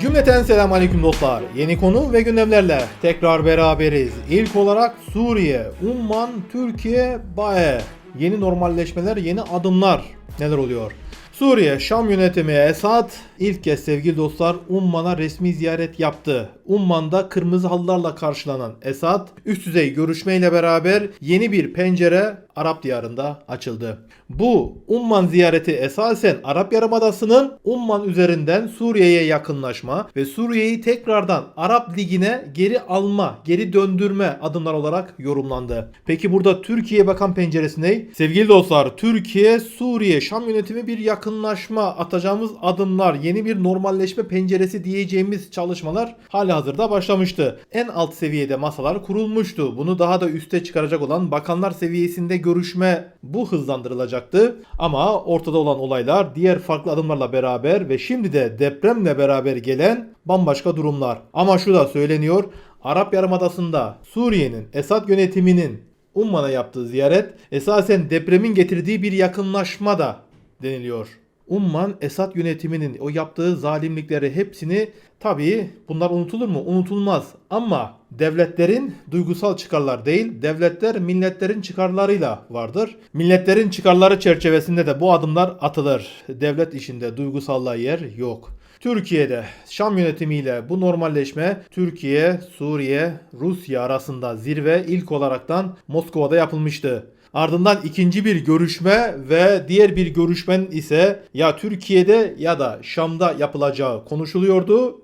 Cümleten selam aleyküm dostlar. Yeni konu ve gündemlerle tekrar beraberiz. İlk olarak Suriye, Umman, Türkiye, BAE. Yeni normalleşmeler, yeni adımlar neler oluyor? Suriye, Şam yönetimi Esad ilk kez sevgili dostlar Umman'a resmi ziyaret yaptı. Umman'da kırmızı halılarla karşılanan Esad üst düzey görüşmeyle beraber yeni bir pencere Arap diyarında açıldı. Bu Umman ziyareti esasen Arap Yarımadası'nın Umman üzerinden Suriye'ye yakınlaşma ve Suriye'yi tekrardan Arap Ligi'ne geri alma, geri döndürme adımlar olarak yorumlandı. Peki burada Türkiye'ye bakan penceresi ne? Sevgili dostlar, Türkiye, Suriye, Şam yönetimi bir yakınlaşma, atacağımız adımlar, yeni bir normalleşme penceresi diyeceğimiz çalışmalar hali hazırda başlamıştı. En alt seviyede masalar kurulmuştu. Bunu daha da üste çıkaracak olan bakanlar seviyesinde görüşme bu hızlandırılacaktı. Ama ortada olan olaylar diğer farklı adımlarla beraber ve şimdi de depremle beraber gelen bambaşka durumlar. Ama şu da söyleniyor. Arap Yarımadası'nda Suriye'nin Esad yönetiminin Umman'a yaptığı ziyaret esasen depremin getirdiği bir yakınlaşma da deniliyor. Umman Esad yönetiminin o yaptığı zalimlikleri hepsini tabii bunlar unutulur mu? Unutulmaz. Ama devletlerin duygusal çıkarlar değil, devletler milletlerin çıkarlarıyla vardır. Milletlerin çıkarları çerçevesinde de bu adımlar atılır. Devlet işinde duygusallığa yer yok. Türkiye'de Şam yönetimiyle bu normalleşme Türkiye, Suriye, Rusya arasında zirve ilk olaraktan Moskova'da yapılmıştı. Ardından ikinci bir görüşme ve diğer bir görüşmenin ise ya Türkiye'de ya da Şam'da yapılacağı konuşuluyordu.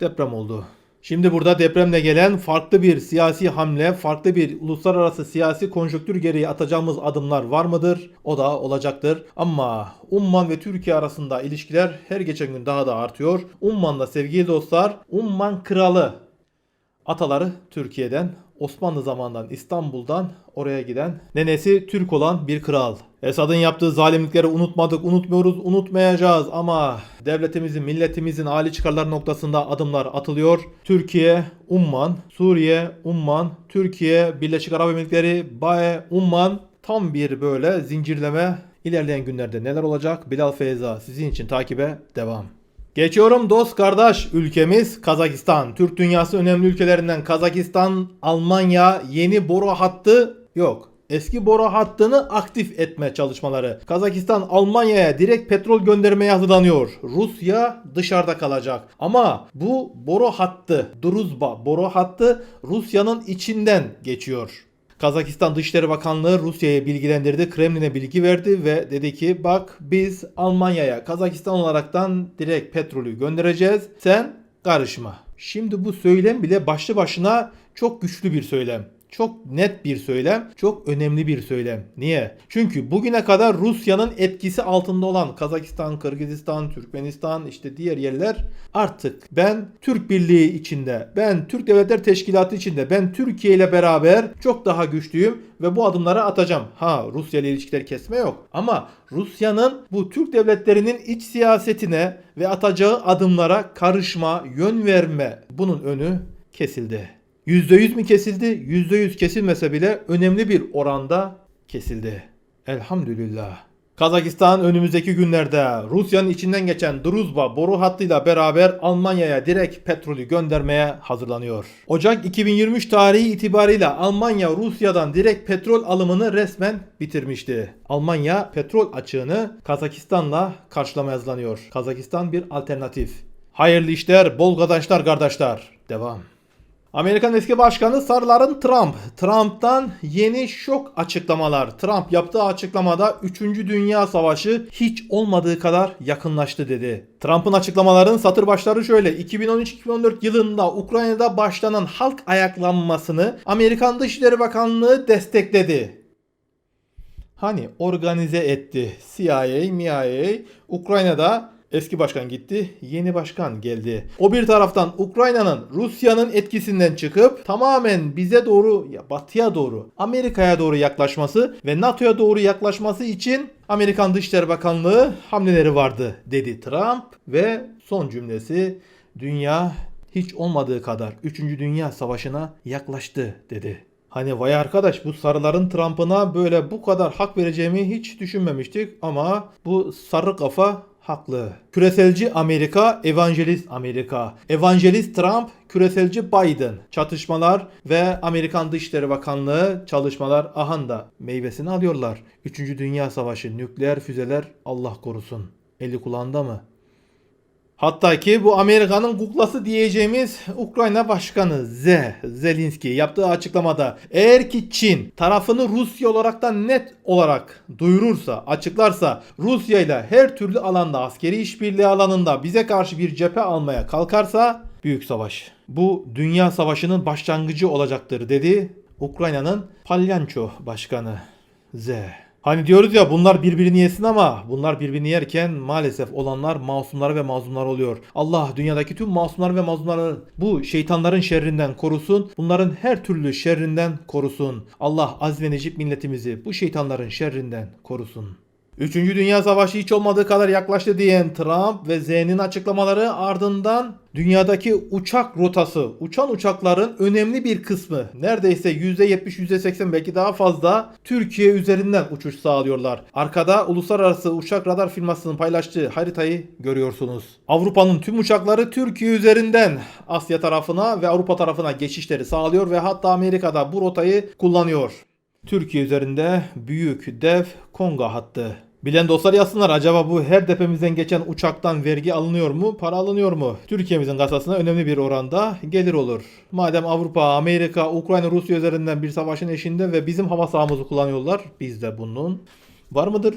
Deprem oldu. Şimdi burada depremle gelen farklı bir siyasi hamle, farklı bir uluslararası siyasi konjonktür gereği atacağımız adımlar var mıdır? O da olacaktır. Ama Umman ve Türkiye arasında ilişkiler her geçen gün daha da artıyor. Umman'da sevgili dostlar, Umman kralı ataları Türkiye'den, Osmanlı zamanından İstanbul'dan oraya giden nenesi Türk olan bir kral. Esad'ın yaptığı zalimlikleri unutmadık, unutmuyoruz, unutmayacağız ama devletimizin, milletimizin âli çıkarlar noktasında adımlar atılıyor. Türkiye, Umman, Suriye, Umman, Türkiye, Birleşik Arap Emirlikleri, BAE, Umman tam bir böyle zincirleme ilerleyen günlerde neler olacak? Bilal Feyza sizin için takibe devam. Geçiyorum dost kardeş ülkemiz Kazakistan. Türk dünyası önemli ülkelerinden Kazakistan, Almanya yeni boru hattı yok. Eski boru hattını aktif etme çalışmaları. Kazakistan Almanya'ya direkt petrol göndermeye hazırlanıyor. Rusya dışarıda kalacak. Ama bu boru hattı, Druzba boru hattı Rusya'nın içinden geçiyor. Kazakistan Dışişleri Bakanlığı Rusya'ya bilgilendirdi, Kremlin'e bilgi verdi ve dedi ki bak biz Almanya'ya Kazakistan olaraktan direkt petrolü göndereceğiz. Sen karışma. Şimdi bu söylem bile başlı başına çok güçlü bir söylem. Çok net bir söylem, çok önemli bir söylem. Niye? Çünkü bugüne kadar Rusya'nın etkisi altında olan Kazakistan, Kırgızistan, Türkmenistan işte diğer yerler artık ben Türk Birliği içinde, ben Türk Devletler Teşkilatı içinde, ben Türkiye ile beraber çok daha güçlüyüm ve bu adımları atacağım. Ha Rusya ile ilişkileri kesme yok ama Rusya'nın bu Türk devletlerinin iç siyasetine ve atacağı adımlara karışma, yön verme bunun önü kesildi. %100 mi kesildi? %100 kesilmese bile önemli bir oranda kesildi. Elhamdülillah. Kazakistan önümüzdeki günlerde Rusya'nın içinden geçen Druzba boru hattıyla beraber Almanya'ya direkt petrolü göndermeye hazırlanıyor. Ocak 2023 tarihi itibariyle Almanya Rusya'dan direkt petrol alımını resmen bitirmişti. Almanya petrol açığını Kazakistan'la karşılamaya hazırlanıyor. Kazakistan bir alternatif. Hayırlı işler, bol kazançlar kardeşler. Devam. Amerikan eski başkanı sarıların Trump. Trump'tan yeni şok açıklamalar. Trump yaptığı açıklamada 3. Dünya Savaşı hiç olmadığı kadar yakınlaştı dedi. Trump'ın açıklamaların satır başları şöyle. 2013-2014 yılında Ukrayna'da başlanan halk ayaklanmasını Amerikan Dışişleri Bakanlığı destekledi. Hani organize etti. CIA, MIA, Ukrayna'da Eski başkan gitti, yeni başkan geldi. O bir taraftan Ukrayna'nın Rusya'nın etkisinden çıkıp tamamen bize doğru, ya batıya doğru, Amerika'ya doğru yaklaşması ve NATO'ya doğru yaklaşması için Amerikan Dışişleri Bakanlığı hamleleri vardı dedi Trump ve son cümlesi dünya hiç olmadığı kadar 3. Dünya Savaşı'na yaklaştı dedi. Hani vay arkadaş bu sarıların Trump'ına böyle bu kadar hak vereceğimi hiç düşünmemiştik ama bu sarı kafa haklı. Küreselci Amerika, evangelist Amerika. Evangelist Trump, küreselci Biden. Çatışmalar ve Amerikan Dışişleri Bakanlığı çalışmalar ahanda meyvesini alıyorlar. Üçüncü Dünya Savaşı, nükleer füzeler Allah korusun. Eli kulağında mı? Hatta ki bu Amerika'nın kuklası diyeceğimiz Ukrayna Başkanı Z, Zelenski yaptığı açıklamada eğer ki Çin tarafını Rusya olaraktan net olarak duyurursa, açıklarsa Rusya ile her türlü alanda askeri işbirliği alanında bize karşı bir cephe almaya kalkarsa büyük savaş. Bu dünya savaşının başlangıcı olacaktır dedi Ukrayna'nın Palyanço Başkanı Z. Hani diyoruz ya bunlar birbirini yesin ama bunlar birbirini yerken maalesef olanlar masumlar ve mazlumlar oluyor. Allah dünyadaki tüm masumlar ve mazlumları bu şeytanların şerrinden korusun. Bunların her türlü şerrinden korusun. Allah az ve necip milletimizi bu şeytanların şerrinden korusun. Üçüncü Dünya Savaşı hiç olmadığı kadar yaklaştı diyen Trump ve Z'nin açıklamaları ardından dünyadaki uçak rotası, uçan uçakların önemli bir kısmı neredeyse %70, %80 belki daha fazla Türkiye üzerinden uçuş sağlıyorlar. Arkada uluslararası uçak radar firmasının paylaştığı haritayı görüyorsunuz. Avrupa'nın tüm uçakları Türkiye üzerinden Asya tarafına ve Avrupa tarafına geçişleri sağlıyor ve hatta Amerika'da bu rotayı kullanıyor. Türkiye üzerinde büyük dev Konga hattı. Bilen dostlar yazsınlar acaba bu her tepemizden geçen uçaktan vergi alınıyor mu, para alınıyor mu? Türkiye'mizin kasasına önemli bir oranda gelir olur. Madem Avrupa, Amerika, Ukrayna, Rusya üzerinden bir savaşın eşinde ve bizim hava sahamızı kullanıyorlar, biz de bunun var mıdır?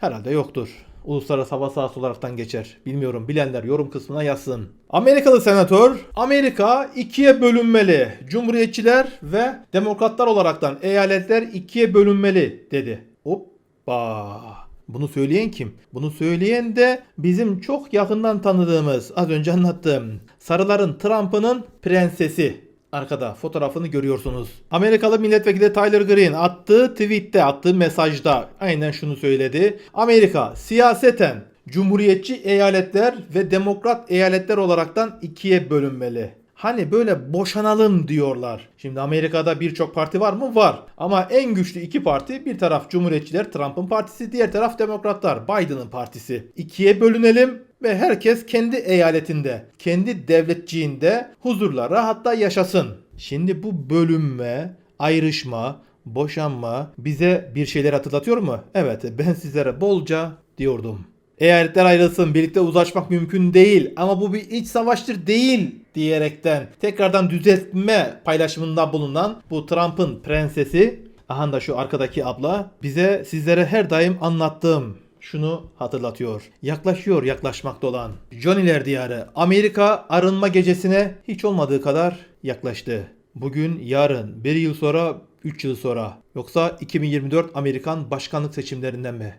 Herhalde yoktur. Uluslararası hava sahası olaraktan geçer. Bilmiyorum bilenler yorum kısmına yazsın. Amerikalı senatör Amerika ikiye bölünmeli. Cumhuriyetçiler ve demokratlar olaraktan eyaletler ikiye bölünmeli dedi. Hoppa. Bunu söyleyen kim? Bunu söyleyen de bizim çok yakından tanıdığımız, az önce anlattığım sarıların Trump'ının prensesi. Arkada fotoğrafını görüyorsunuz. Amerikalı milletvekili Tyler Green attığı tweette, attığı mesajda aynen şunu söyledi. Amerika siyaseten Cumhuriyetçi eyaletler ve demokrat eyaletler olaraktan ikiye bölünmeli. Hani böyle boşanalım diyorlar. Şimdi Amerika'da birçok parti var mı? Var. Ama en güçlü iki parti bir taraf Cumhuriyetçiler Trump'ın partisi diğer taraf Demokratlar Biden'ın partisi. İkiye bölünelim ve herkes kendi eyaletinde, kendi devletçiğinde huzurla rahatta yaşasın. Şimdi bu bölünme, ayrışma, boşanma bize bir şeyler hatırlatıyor mu? Evet ben sizlere bolca diyordum. Eyaletler ayrılsın birlikte uzlaşmak mümkün değil ama bu bir iç savaştır değil diyerekten tekrardan düzeltme paylaşımında bulunan bu Trump'ın prensesi aha da şu arkadaki abla bize sizlere her daim anlattığım şunu hatırlatıyor. Yaklaşıyor yaklaşmakta olan Johnny'ler diyarı Amerika arınma gecesine hiç olmadığı kadar yaklaştı. Bugün, yarın, bir yıl sonra, 3 yıl sonra yoksa 2024 Amerikan başkanlık seçimlerinden mi?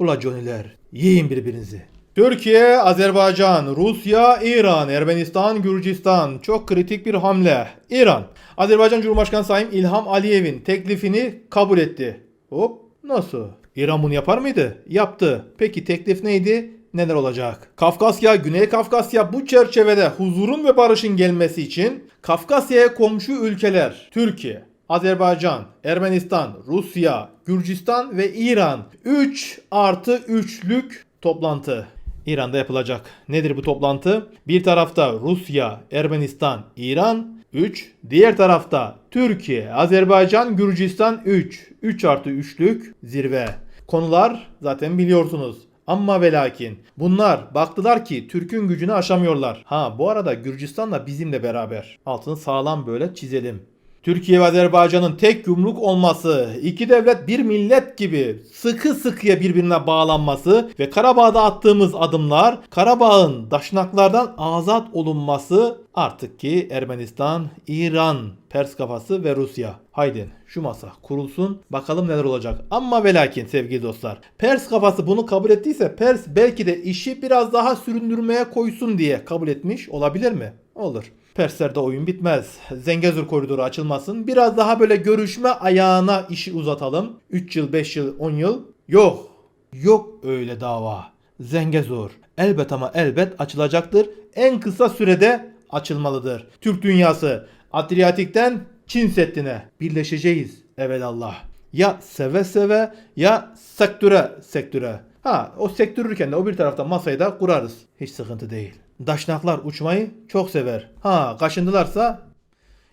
Ula Johnny'ler yiyin birbirinizi. Türkiye, Azerbaycan, Rusya, İran, Ermenistan, Gürcistan çok kritik bir hamle. İran, Azerbaycan Cumhurbaşkanı Sayın İlham Aliyev'in teklifini kabul etti. Hop nasıl? İran bunu yapar mıydı? Yaptı. Peki teklif neydi? Neler olacak? Kafkasya, Güney Kafkasya bu çerçevede huzurun ve barışın gelmesi için Kafkasya'ya komşu ülkeler Türkiye, Azerbaycan, Ermenistan, Rusya, Gürcistan ve İran 3 artı 3'lük toplantı. İran'da yapılacak. Nedir bu toplantı? Bir tarafta Rusya, Ermenistan, İran 3. Diğer tarafta Türkiye, Azerbaycan, Gürcistan 3. 3 artı 3'lük zirve. Konular zaten biliyorsunuz. Ama ve lakin bunlar baktılar ki Türk'ün gücünü aşamıyorlar. Ha bu arada Gürcistan da bizimle beraber. Altını sağlam böyle çizelim. Türkiye ve Azerbaycan'ın tek yumruk olması, iki devlet bir millet gibi sıkı sıkıya birbirine bağlanması ve Karabağ'da attığımız adımlar Karabağ'ın daşnaklardan azat olunması artık ki Ermenistan, İran, Pers kafası ve Rusya. Haydi şu masa kurulsun bakalım neler olacak. Ama ve lakin sevgili dostlar Pers kafası bunu kabul ettiyse Pers belki de işi biraz daha süründürmeye koysun diye kabul etmiş olabilir mi? Olur. Perslerde oyun bitmez. Zengezur koridoru açılmasın. Biraz daha böyle görüşme ayağına işi uzatalım. 3 yıl, 5 yıl, 10 yıl. Yok. Yok öyle dava. Zengezur. Elbet ama elbet açılacaktır. En kısa sürede açılmalıdır. Türk dünyası Adriyatik'ten Çin Seddi'ne birleşeceğiz evelallah. Ya seve seve ya sektöre sektöre. Ha o sektörürken de o bir taraftan masayı da kurarız. Hiç sıkıntı değil. Daşnaklar uçmayı çok sever. Ha kaşındılarsa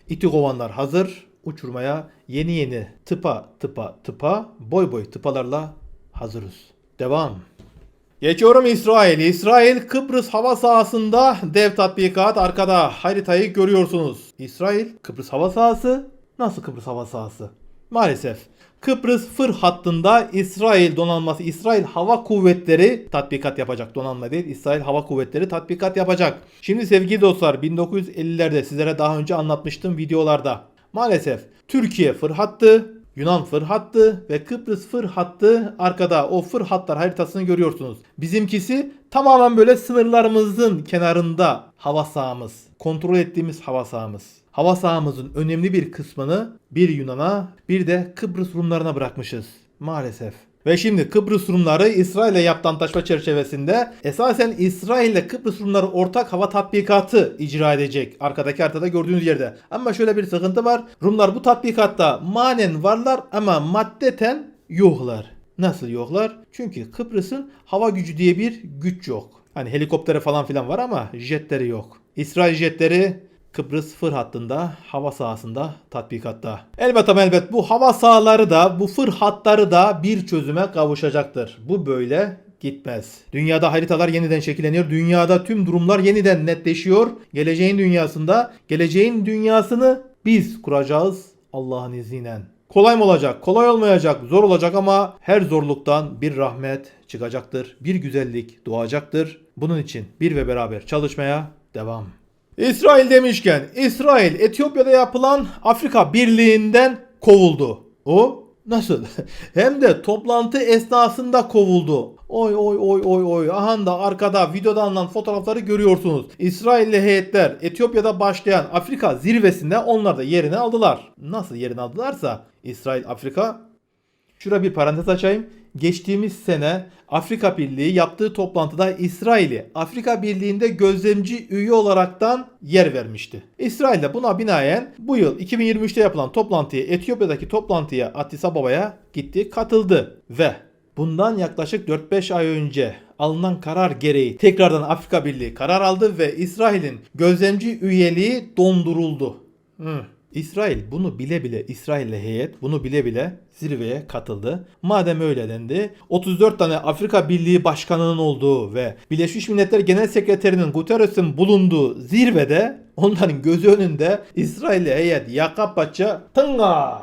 iti kovanlar hazır. Uçurmaya yeni yeni tıpa tıpa tıpa boy boy tıpalarla hazırız. Devam. Geçiyorum İsrail. İsrail Kıbrıs hava sahasında dev tatbikat arkada haritayı görüyorsunuz. İsrail Kıbrıs hava sahası nasıl Kıbrıs hava sahası? Maalesef Kıbrıs fır hattında İsrail donanması, İsrail Hava Kuvvetleri tatbikat yapacak. Donanma değil, İsrail Hava Kuvvetleri tatbikat yapacak. Şimdi sevgili dostlar 1950'lerde sizlere daha önce anlatmıştım videolarda. Maalesef Türkiye fır hattı, Yunan fır hattı ve Kıbrıs fır hattı arkada o fır hatlar haritasını görüyorsunuz. Bizimkisi tamamen böyle sınırlarımızın kenarında hava sahamız. Kontrol ettiğimiz hava sahamız. Hava sahamızın önemli bir kısmını bir Yunan'a bir de Kıbrıs Rumlarına bırakmışız. Maalesef. Ve şimdi Kıbrıs Rumları İsrail'le yaptığı antlaşma çerçevesinde esasen İsrail ile Kıbrıs Rumları ortak hava tatbikatı icra edecek. Arkadaki haritada gördüğünüz yerde. Ama şöyle bir sıkıntı var. Rumlar bu tatbikatta manen varlar ama maddeten yoklar. Nasıl yoklar? Çünkü Kıbrıs'ın hava gücü diye bir güç yok. Hani helikoptere falan filan var ama jetleri yok. İsrail jetleri Kıbrıs fır hattında hava sahasında tatbikatta. Elbette ama elbet bu hava sahaları da bu fır hatları da bir çözüme kavuşacaktır. Bu böyle gitmez. Dünyada haritalar yeniden şekilleniyor. Dünyada tüm durumlar yeniden netleşiyor. Geleceğin dünyasında geleceğin dünyasını biz kuracağız Allah'ın izniyle. Kolay mı olacak? Kolay olmayacak. Zor olacak ama her zorluktan bir rahmet çıkacaktır. Bir güzellik doğacaktır. Bunun için bir ve beraber çalışmaya devam. İsrail demişken İsrail Etiyopya'da yapılan Afrika Birliği'nden kovuldu. O nasıl? Hem de toplantı esnasında kovuldu. Oy oy oy oy oy. Aha da arkada videoda alınan fotoğrafları görüyorsunuz. İsrailli heyetler Etiyopya'da başlayan Afrika zirvesinde onlar da yerini aldılar. Nasıl yerini aldılarsa İsrail Afrika Şurada bir parantez açayım. Geçtiğimiz sene Afrika Birliği yaptığı toplantıda İsrail'i Afrika Birliği'nde gözlemci üye olaraktan yer vermişti. İsrail de buna binaen bu yıl 2023'te yapılan toplantıya Etiyopya'daki toplantıya Addis Ababa'ya gitti katıldı ve bundan yaklaşık 4-5 ay önce alınan karar gereği tekrardan Afrika Birliği karar aldı ve İsrail'in gözlemci üyeliği donduruldu. Hı. İsrail bunu bile bile İsrail'le heyet bunu bile bile zirveye katıldı. Madem öyle dendi 34 tane Afrika Birliği başkanının olduğu ve Birleşmiş Milletler Genel Sekreterinin Guterres'in bulunduğu zirvede onların gözü önünde İsrail'le heyet yaka paça tınga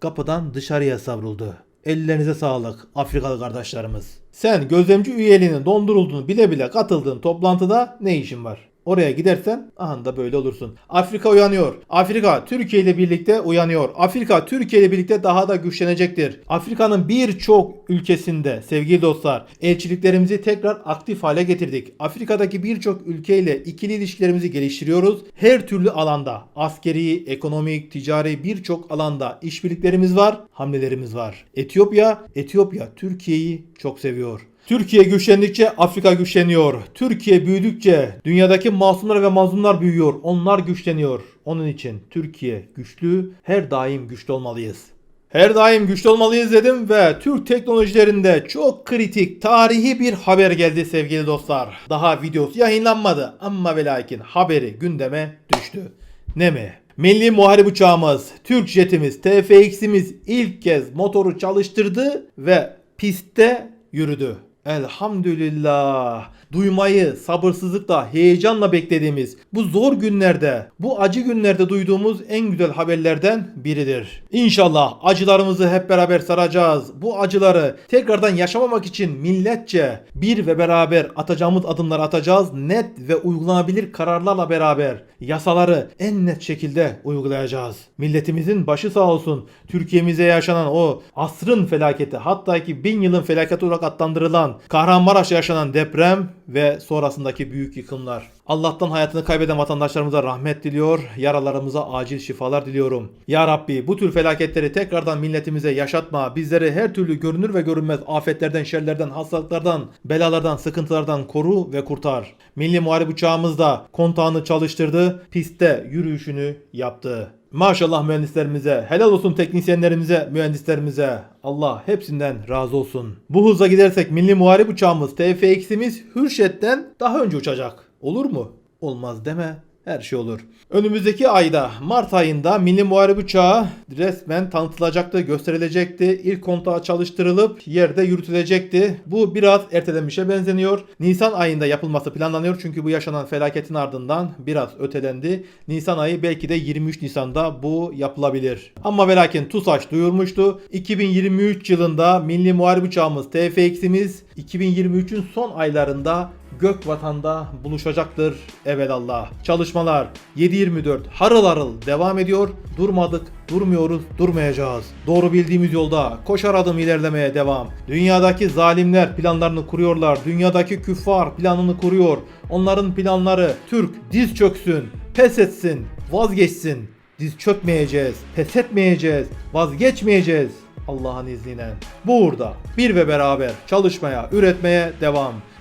kapıdan dışarıya savruldu. Ellerinize sağlık Afrikalı kardeşlerimiz. Sen gözlemci üyeliğinin dondurulduğunu bile bile katıldığın toplantıda ne işin var? Oraya gidersen da böyle olursun. Afrika uyanıyor. Afrika Türkiye ile birlikte uyanıyor. Afrika Türkiye ile birlikte daha da güçlenecektir. Afrika'nın birçok ülkesinde sevgili dostlar elçiliklerimizi tekrar aktif hale getirdik. Afrika'daki birçok ülkeyle ikili ilişkilerimizi geliştiriyoruz. Her türlü alanda askeri, ekonomik, ticari birçok alanda işbirliklerimiz var, hamlelerimiz var. Etiyopya, Etiyopya Türkiye'yi çok seviyor. Türkiye güçlendikçe Afrika güçleniyor. Türkiye büyüdükçe dünyadaki masumlar ve mazlumlar büyüyor. Onlar güçleniyor. Onun için Türkiye güçlü, her daim güçlü olmalıyız. Her daim güçlü olmalıyız dedim ve Türk teknolojilerinde çok kritik, tarihi bir haber geldi sevgili dostlar. Daha videosu yayınlanmadı ama ve lakin haberi gündeme düştü. Ne mi? Milli Muharip Uçağımız, Türk jetimiz, TFX'imiz ilk kez motoru çalıştırdı ve pistte yürüdü. Elhamdülillah. Duymayı sabırsızlıkla, heyecanla beklediğimiz bu zor günlerde, bu acı günlerde duyduğumuz en güzel haberlerden biridir. İnşallah acılarımızı hep beraber saracağız. Bu acıları tekrardan yaşamamak için milletçe bir ve beraber atacağımız adımlar atacağız. Net ve uygulanabilir kararlarla beraber yasaları en net şekilde uygulayacağız. Milletimizin başı sağ olsun. Türkiye'mize yaşanan o asrın felaketi hatta ki bin yılın felaketi olarak adlandırılan Kahramanmaraş'ta yaşanan deprem ve sonrasındaki büyük yıkımlar. Allah'tan hayatını kaybeden vatandaşlarımıza rahmet diliyor, yaralarımıza acil şifalar diliyorum. Ya Rabbi bu tür felaketleri tekrardan milletimize yaşatma, bizleri her türlü görünür ve görünmez afetlerden, şerlerden, hastalıklardan, belalardan, sıkıntılardan koru ve kurtar. Milli Muharip uçağımız da kontağını çalıştırdı, pistte yürüyüşünü yaptı. Maşallah mühendislerimize, helal olsun teknisyenlerimize, mühendislerimize. Allah hepsinden razı olsun. Bu hızla gidersek milli muharip uçağımız TFX'imiz Hürşet'ten daha önce uçacak. Olur mu? Olmaz deme. Her şey olur. Önümüzdeki ayda Mart ayında Milli Muharip Uçağı resmen tanıtılacaktı, gösterilecekti. İlk kontağı çalıştırılıp yerde yürütülecekti. Bu biraz ertelenmişe benzeniyor. Nisan ayında yapılması planlanıyor çünkü bu yaşanan felaketin ardından biraz ötelendi. Nisan ayı belki de 23 Nisan'da bu yapılabilir. Ama ve lakin TUSAŞ duyurmuştu. 2023 yılında Milli Muharip Uçağımız TFX'imiz 2023'ün son aylarında gök vatanda buluşacaktır evelallah. Çalışmalar 7-24 harıl harıl devam ediyor. Durmadık, durmuyoruz, durmayacağız. Doğru bildiğimiz yolda koşar adım ilerlemeye devam. Dünyadaki zalimler planlarını kuruyorlar. Dünyadaki küffar planını kuruyor. Onların planları Türk diz çöksün, pes etsin, vazgeçsin. Diz çökmeyeceğiz, pes etmeyeceğiz, vazgeçmeyeceğiz. Allah'ın izniyle. Bu uğurda bir ve beraber çalışmaya, üretmeye devam.